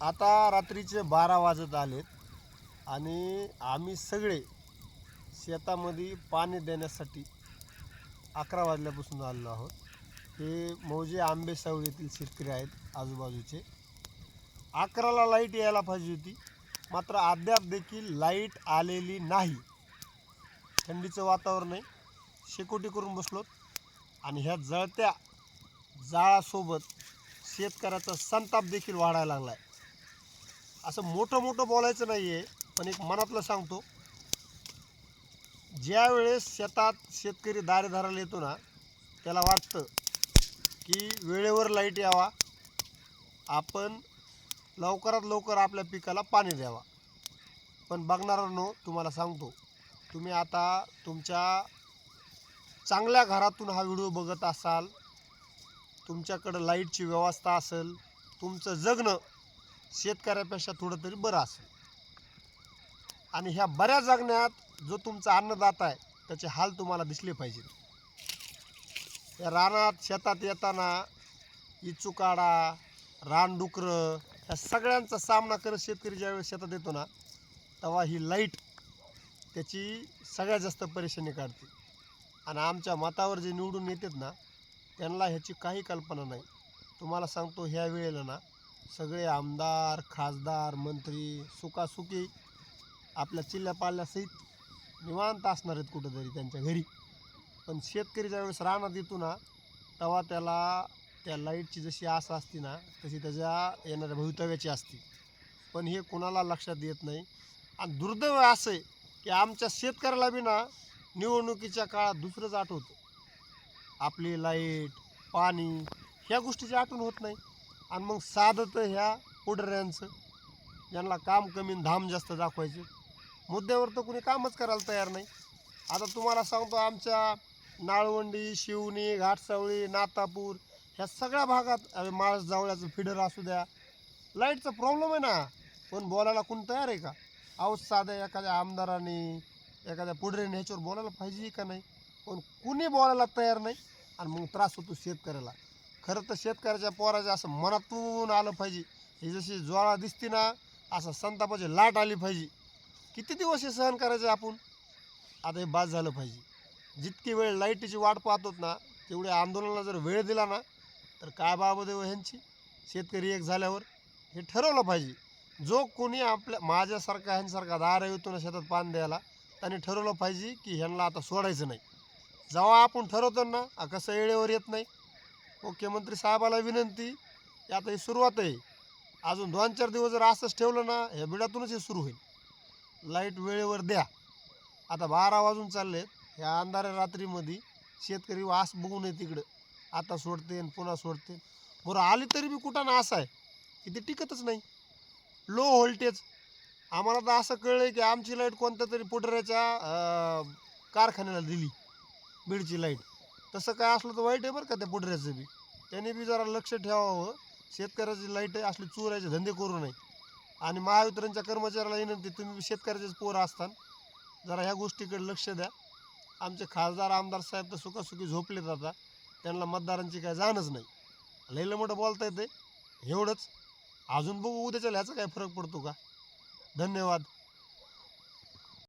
आता रात्रीचे बारा वाजत आलेत आणि आम्ही सगळे शेतामध्ये पाणी देण्यासाठी अकरा वाजल्यापासून आलेलो आहोत. हे मौजे आंबे येथील शेतकरी आहेत आजूबाजूचे. अकराला लाइट यायला पाहिजे होती. मात्र अद्याप देखील लाइट आलेली नाही. थंडीचं वातावरण आहे. शेकोटी करून बसलोत आणि ह्या जळत्या जाळासोबत शेतकऱ्याचा संताप देखील वाढायला लागला आहे असं मोठं मोठं बोलायचं नाही आहे पण एक मनातलं सांगतो. ज्या वेळेस शेतात शेतकरी दारे येतो ना त्याला वाटतं की वेळेवर लाइट यावा आपण लवकरात लवकर आपल्या पिकाला पाणी द्यावा. पण बघणाऱ्यांनो तुम्हाला सांगतो तुम्ही आता तुमच्या चांगल्या घरातून हा व्हिडिओ बघत असाल तुमच्याकडं लाईटची व्यवस्था असेल तुमचं जगणं शेतकऱ्यापेक्षा थोडं तरी बरं असेल. आणि ह्या बऱ्या जगण्यात जो तुमचा अन्नदाता आहे त्याचे हाल तुम्हाला दिसले पाहिजेत. या रानात शेतात येताना इचुकाडा रानडुकरं ह्या सगळ्यांचा सामना करत शेतकरी ज्यावेळेस शेतात येतो ना तेव्हा ही लाइट त्याची सगळ्यात जास्त परेशानी काढते. आणि आमच्या मतावर जे निवडून येतात ना त्यांना ह्याची काही कल्पना नाही. तुम्हाला सांगतो ह्या वेळेला ना सगळे आमदार खासदार मंत्री सुखासुखी आपल्या चिल्ल्या पाल्यासहित निवांत असणार आहेत कुठंतरी त्यांच्या घरी. पण शेतकरी ज्यावेळेस रानात येतो ना तेव्हा त्याला त्या लाईटची जशी आस असते ना तशी त्याच्या येणाऱ्या भवितव्याची असते. पण हे कोणाला लक्षात येत नाही. आणि दुर्दैव असं आहे की आमच्या शेतकऱ्याला बी ना निवडणुकीच्या काळात दुसरंच आठवतं. आपली लाइट पाणी ह्या गोष्टीची आठवण होत नाही. आणि मग साधं तर ह्या पुढऱ्यांचं ज्यांना काम कमी आणि धाम जास्त दाखवायचे. मुद्द्यावर तर कुणी कामच करायला तयार नाही. आता तुम्हाला सांगतो आमच्या नाळवंडी शिवणी घाटसावळी नातापूर ह्या सगळ्या भागात अरे माळस जावळ्याचं फिडर असू द्या. लाईटचा प्रॉब्लेम आहे ना. पण बोलायला कोण तयार आहे का? अहो साध्या एखाद्या आमदाराने एखाद्या पुढऱ्याने ह्याच्यावर बोलायला पाहिजे का नाही? पण कुणी बोलायला तयार नाही आणि मग त्रास होतो शेतकऱ्याला. खरं तर शेतकऱ्याच्या पोराच्या असं मनातून आलं पाहिजे. ही जशी ज्वाळा दिसते ना असं संतापाची लाट आली पाहिजे. किती दिवस हे सहन करायचे आपण? आता हे बाद झालं पाहिजे. जितकी वेळ लाईटीची वाट पाहतोत ना तेवढ्या आंदोलनाला जर वेळ दिला ना तर काय बाबदेव हो ह्यांची? शेतकरी एक झाल्यावर हे ठरवलं पाहिजे. जो कोणी आपल्या माझ्यासारखा ह्यांसारखा दार येतो ना शेतात पाणी द्यायला त्यांनी ठरवलं पाहिजे की ह्यांना आता सोडायचं नाही. जेव्हा आपण ठरवतो ना कसं वेळेवर येत नाही मुख्यमंत्री साहेबाला विनंती आता ही सुरुवात आहे. अजून दोन चार दिवस जर असंच ठेवलं ना ह्या बिडातूनच हे सुरू होईल. लाइट वेळेवर द्या. आता बारा वाजून चालले ह्या अंधाऱ्या रात्रीमध्ये शेतकरी वास बघू नये तिकडं आता सोडते आणि पुन्हा सोडते. बरं आली तरी बी कुठं ना असं आहे. की ते टिकतच नाही. Low voltage. आम्हाला तर असं कळलं की आमची लाइट कोणत्या तरी पुढऱ्याच्या कारखान्याला दिली. बीडची लाइट. तसं काय असलं तर वाईट आहे बरं का त्या पुढऱ्याचं बी. त्याने बी जरा लक्ष ठेवावं. शेतकऱ्याची लाइट आहे असले चोरायचे धंदे करू नये. आणि महावितरणच्या कर्मचाऱ्याला विनंती तुम्ही शेतकऱ्याचेच पोरं असताना. जरा ह्या गोष्टीकडे लक्ष द्या. आमचे खासदार आमदार साहेब तर सुखासुखी झोपले जातात त्यांना मतदारांची काय जाणच नाही. लईलं मोठं बोलता येते एवढंच. अजून बघू उद्याच्या ह्याचा काय फरक पडतो का? धन्यवाद.